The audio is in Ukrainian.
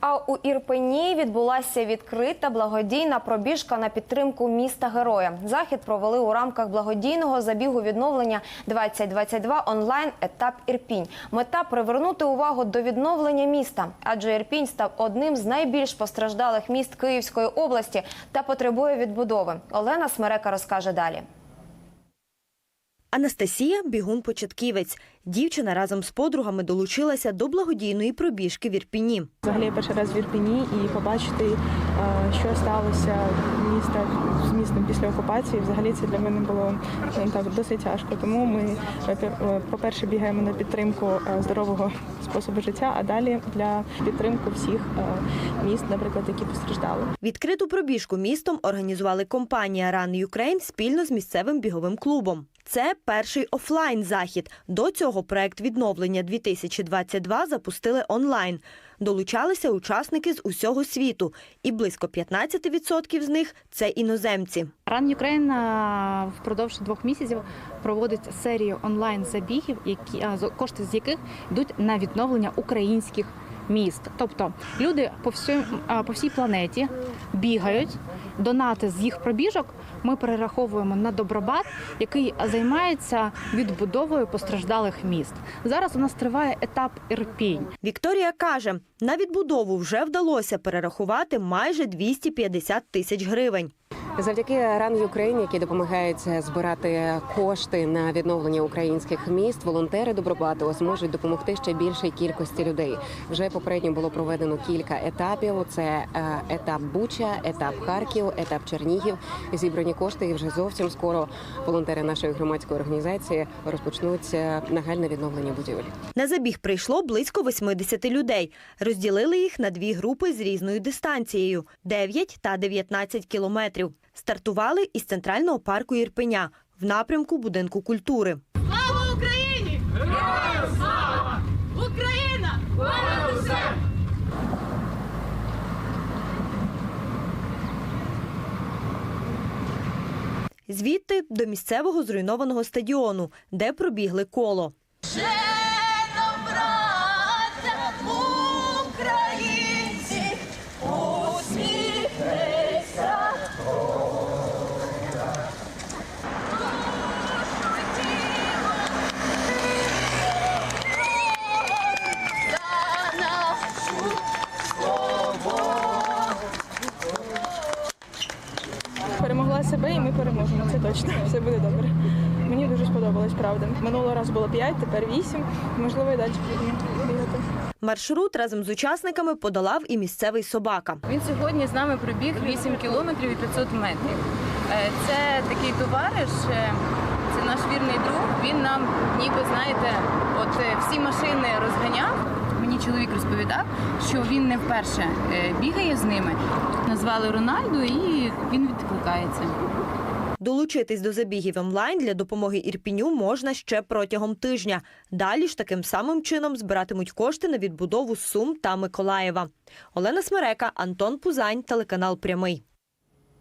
А у Ірпені відбулася відкрита благодійна пробіжка на підтримку міста героя. Захід провели у рамках благодійного забігу відновлення 2022 онлайн етап Ірпінь. Мета привернути увагу до відновлення міста, адже Ірпінь став одним з найбільш постраждалих міст Київської області та потребує відбудови. Олена Смерека розкаже далі. Анастасія бігун-початківець. Дівчина разом з подругами долучилася до благодійної пробіжки в Ірпіні. Взагалі я перший раз в Ірпіні і побачити, е, що сталося міста з містом після окупації. Взагалі це для мене було так досить тяжко. Тому ми, е, е, по-перше, бігаємо на підтримку здорового способу життя, а далі для підтримки всіх міст, наприклад, які постраждали. Відкриту пробіжку містом організували компанія Run Ukraine спільно з місцевим біговим клубом. Це перший офлайн захід. До цього проект відновлення 2022 запустили онлайн. Долучалися учасники з усього світу, і близько 15% з них це іноземці. Run Ukraine впродовж двох місяців проводить серію онлайн забігів, які з- кошти з яких йдуть на відновлення українських міст. Тобто люди по всій, по всій планеті бігають. Донати з їх пробіжок ми перераховуємо на Добробат, який займається відбудовою постраждалих міст. Зараз у нас триває етап Ірпінь. Вікторія каже, на відбудову вже вдалося перерахувати майже 250 тисяч гривень. Завдяки Run Ukraine, які допомагають збирати кошти на відновлення українських міст, волонтери Добробату зможуть допомогти ще більшій кількості людей. Вже попередньо було проведено кілька етапів. Це е, етап Буча, етап Харків, етап Чернігів. Зібрані кошти, і вже зовсім скоро волонтери нашої громадської організації розпочнуть е, нагальне відновлення будівель. На забіг прийшло близько 80 людей. Розділили їх на дві групи з різною дистанцією 9 та 19 кілометрів. Стартували із центрального парку Ірпеня в напрямку будинку культури. Слава Україні! Героям слава! Україна! Понад усе! Звідти до місцевого зруйнованого стадіону, де пробігли коло. Себе, і ми переможемо. Це точно. Все буде добре. Мені дуже сподобалось, правда. Минулого разу було 5, тепер 8. Можливо, і далі будемо бігати. Маршрут разом з учасниками подолав і місцевий собака. Він сьогодні з нами пробіг 8 кілометрів і 500 метрів. Е, Це такий товариш, е, це наш вірний друг. Він нам, ніби знаєте, от е, всі машини розганяв. Чоловік розповідав, що він не вперше е, бігає з ними. Назвали Рональду і він відкликається. Долучитись до забігів онлайн для допомоги Ірпіню можна ще протягом тижня. Далі ж таким самим чином збиратимуть кошти на відбудову Сум та Миколаєва. Олена Смерека, Антон Пузань, телеканал Прямий.